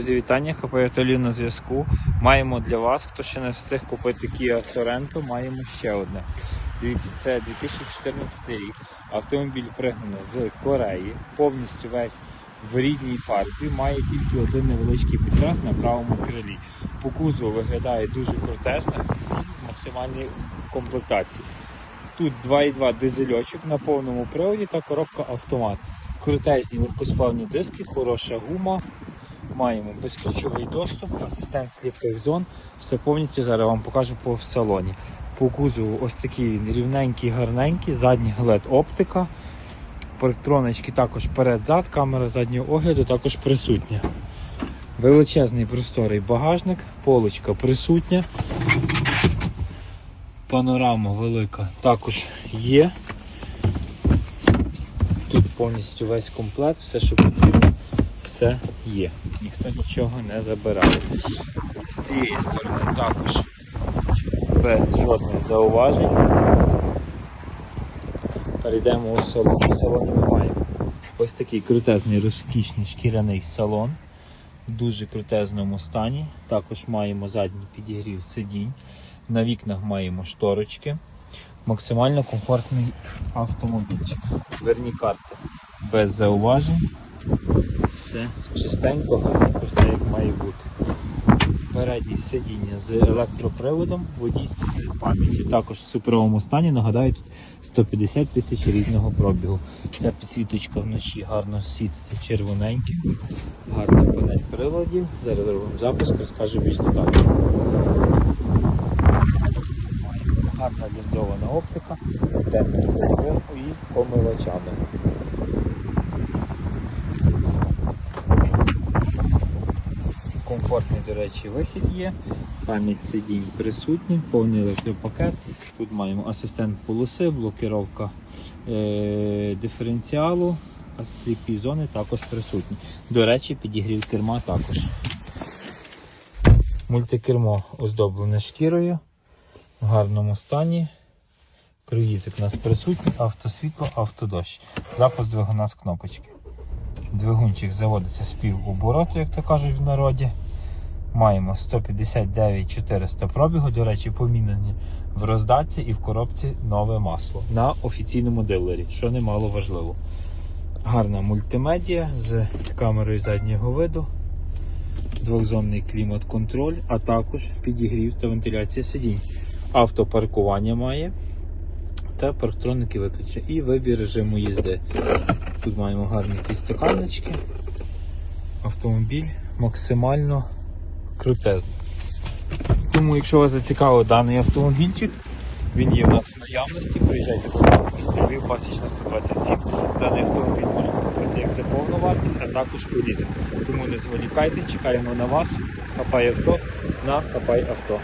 Друзі, вітання, Хапаятолів на зв'язку. Маємо для вас, хто ще не встиг купити Kia Sorento, маємо ще одне. Це 2014 рік. Автомобіль пригнано з Кореї, повністю весь в рідній фарбі, має тільки один невеличкий підкрас на правому крилі. По кузову виглядає дуже крутесно в максимальній комплектації. Тут 2,2 дизельочок на повному приводі та коробка автомат. Крутезні легкосплавні диски, хороша гума. Маємо безключовий доступ, асистент сліпих зон. Все повністю зараз вам покажу по салоні. По кузову ось такий він рівненький, гарненький, задній глед оптика. Парктроночки також перед-зад, камера заднього огляду також присутня. Величезний просторий багажник, полочка присутня. Панорама велика також є. Тут повністю весь комплект, все, що потрібно, все є. Ніхто нічого не забирає. З цієї сторони також без жодних зауважень. Перейдемо у салон. В салоні ми ось такий крутезний розкішний шкіряний салон. В дуже крутезному стані. Також маємо задній підігрів сидінь. На вікнах маємо шторочки. Максимально комфортний автомобільчик. Верні карти без зауважень. Все чистенько, гарненько, все як має бути. Переднє сидіння з електроприводом, водійське з пам'яттю. Також в суперовому стані, нагадаю, тут 150 тисяч рідного пробігу. Ця підсвіточка вночі гарно світиться червоненьке. Гарна панель приладів. Зараз зробимо запуск, розкажу більш детально. Гарна лінзована оптика з денним і з помивачами. Комфортний, до речі, вихід є. Пам'ять сидінь присутні, повний електропакет. Тут маємо асистент полоси, блокировка е- диференціалу, а сліпі зони також присутні. До речі, підігрів керма також. Мультикермо оздоблене шкірою в гарному стані. Круїзик у нас присутній, автосвітло, автодощ. Запуск двигуна з кнопочки. Двигунчик заводиться з півобороту, як то кажуть в народі. Маємо 159 400 пробігу, до речі, помінені в роздатці і в коробці нове масло на офіційному дилері, що немало важливо. Гарна мультимедіа з камерою заднього виду, двохзонний клімат-контроль, а також підігрів та вентиляція сидінь. Автопаркування має та парктроники виключення і вибір режиму їзди. Тут маємо гарні підстаканнички. Автомобіль максимально крутезний. Тому, якщо вас зацікавив даний автомобільчик, він є в нас в наявності. Приїжджайте до нас місто Львів, пасічна 127. Даний автомобіль можна купити як за повну вартість, а також у лізинг. Тому не зволікайте, чекаємо на вас. Хапай авто на Хапай авто.